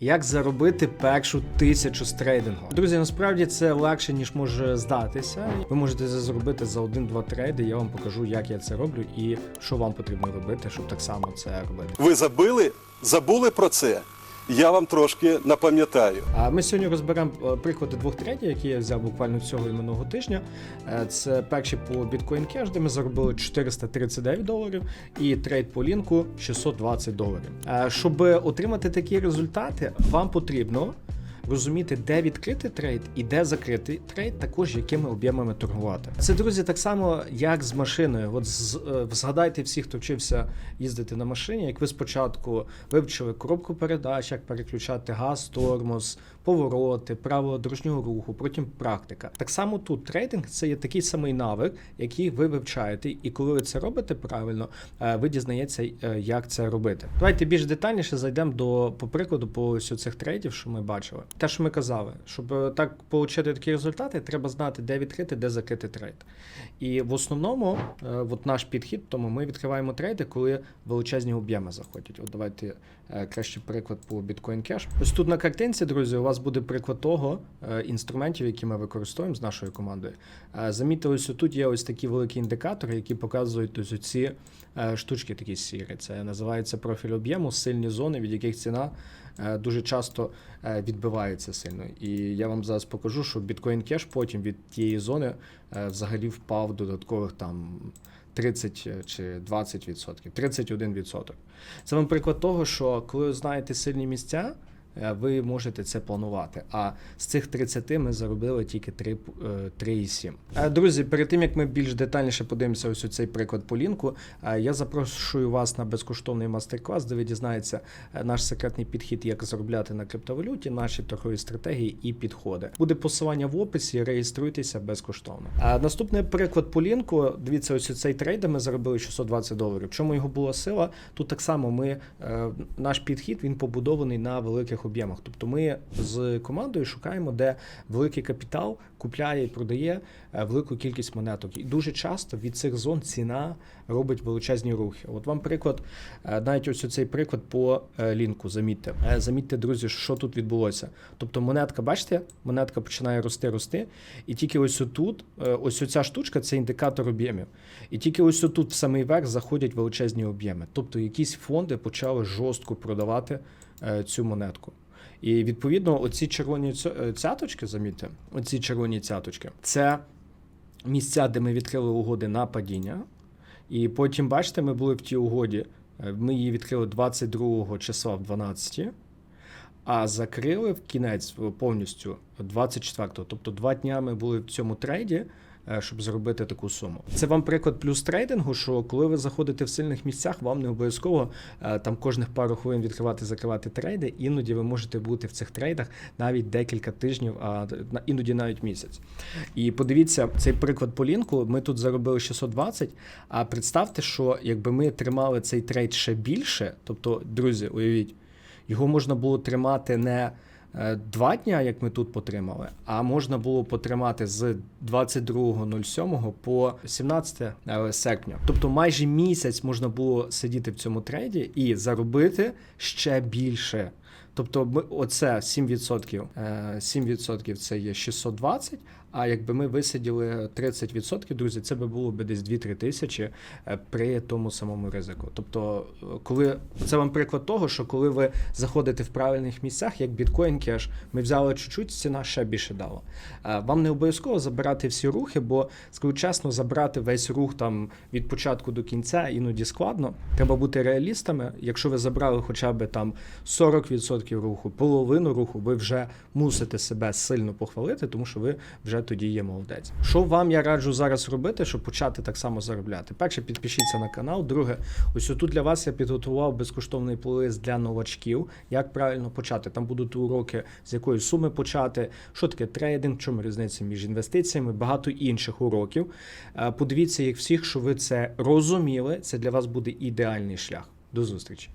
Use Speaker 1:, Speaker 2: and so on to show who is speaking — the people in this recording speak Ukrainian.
Speaker 1: Як заробити першу тисячу з трейдингу? Друзі, насправді це легше ніж може здатися. Ви можете це зробити за один-два трейди. Я вам покажу, як я це роблю і що вам потрібно робити, щоб так само це робити.
Speaker 2: Ви забили, забули про це? Я вам трошки напам'ятаю.
Speaker 1: А ми сьогодні розберемо е, приклади двох третій, які я взяв буквально цього і минулого тижня. Е, Це перший по Bitcoin Cash, де ми заробили 439 доларів, і трейд по лінку 620 доларів. Е, Щоб отримати такі результати, вам потрібно. Розуміти, де відкрити трейд і де закрити трейд, також якими об'ємами торгувати. Це друзі, так само як з машиною. От з, е, згадайте всіх, хто вчився їздити на машині. Як ви спочатку вивчили коробку передач, як переключати газ, тормоз, повороти, правила дорожнього руху, потім практика. Так само тут трейдинг це є такий самий навик, який ви вивчаєте, і коли ви це робите правильно, е, ви дізнаєтеся, е, як це робити. Давайте більш детальніше зайдемо до по прикладу по ось цих трейдів, що ми бачили. Те, що ми казали, щоб е, так отримати такі результати, треба знати, де відкрити, де закрити трейд. І в основному, е, от наш підхід, тому ми відкриваємо трейди, коли величезні об'єми заходять. От давайте е, краще приклад по Bitcoin Cash. Ось тут на картинці, друзі, у вас буде приклад того інструментів, які ми використовуємо з нашою командою. Замітьте, ось тут є ось такі великі індикатори, які показують ось ці штучки такі сірі. Це називається профіль об'єму, сильні зони, від яких ціна дуже часто е, відбивається сильно. І я вам зараз покажу, що Bitcoin Cash потім від тієї зони е, взагалі впав додаткових там 30 чи 20 відсотків, 31 відсоток. Це вам приклад того, що коли знаєте сильні місця. Е, Ви можете це планувати. А з цих 30 ми заробили тільки 3, е, 3,7. Е, Друзі, перед тим як ми більш детальніше подивимося ось у цей приклад по лінку, я запрошую вас на безкоштовний мастер-клас, де ви дізнаєтеся наш секретний підхід, як заробляти на криптовалюті, наші торгові стратегії і підходи. Буде посилання в описі, реєструйтеся безкоштовно. А наступний приклад по лінку. Дивіться, ось у цей трейд, де ми заробили 620 доларів. Чому його була сила? Тут так само ми наш підхід він побудований на великих об'ємах. Тобто ми з командою шукаємо, де великий капітал купляє і продає е, велику кількість монеток. І дуже часто від цих зон ціна робить величезні рухи. От вам приклад, е, навіть ось цей приклад по е, лінку. Замітьте. Замітьте, друзі, що тут відбулося. Тобто монетка, бачите, монетка починає рости, рости, і тільки ось отут, ось оця штучка це індикатор об'ємів. І тільки ось отут в самий верх заходять величезні об'єми. Тобто якісь фонди почали жорстко продавати цю монетку. І відповідно, оці червоні е, цяточки, замітьте, оці червоні цяточки, це місця, де ми відкрили угоди на падіння. І потім, бачите, ми були в тій угоді. е, Ми її відкрили 22 числа в 12, а закрили в кінець е, повністю 24-го. Тобто два дня ми були в цьому трейді, е, щоб зробити таку суму. Це вам приклад плюс трейдингу, що коли ви заходите в сильних місцях, вам не обов'язково е, там кожних пару хвилин відкривати, закривати трейди. Іноді ви можете бути в цих трейдах навіть декілька тижнів, а іноді навіть місяць. І подивіться цей приклад по лінку. Ми тут заробили 620, А представте, що якби ми тримали цей трейд ще більше, тобто, друзі, уявіть, його можна було тримати не е, два дня, як ми тут потримали, а можна було потримати з 22.07 по 17 серпня. Тобто майже місяць можна було сидіти в цьому трейді і заробити ще більше. Тобто, ми, оце 7%, е, 7% це є 620, а якби ми висиділи 30%, друзі, це би було б десь 2-3 тисячі е, при тому самому ризику. Тобто, е, коли це вам приклад того, що коли ви заходите в правильних місцях, як Bitcoin Cash, ми взяли чуть-чуть, ціна ще більше дала. Е, Вам не обов'язково забирати всі рухи, бо скажу чесно, забрати весь рух там від початку до кінця іноді складно. Треба бути реалістами. Якщо ви забрали хоча б там 40% руху, половину руху, ви вже мусите себе сильно похвалити, тому що ви вже тоді є молодець. Що вам я раджу зараз робити, щоб почати так само заробляти? Перше, підпишіться на канал. Друге, ось тут для вас я підготував безкоштовний плейлист для новачків, як правильно почати. Там будуть уроки, з якої суми почати, що таке трейдинг, чому різниця між інвестиціями, багато інших уроків. Е, Подивіться їх всіх, що ви це розуміли. Це для вас буде ідеальний шлях. До зустрічі.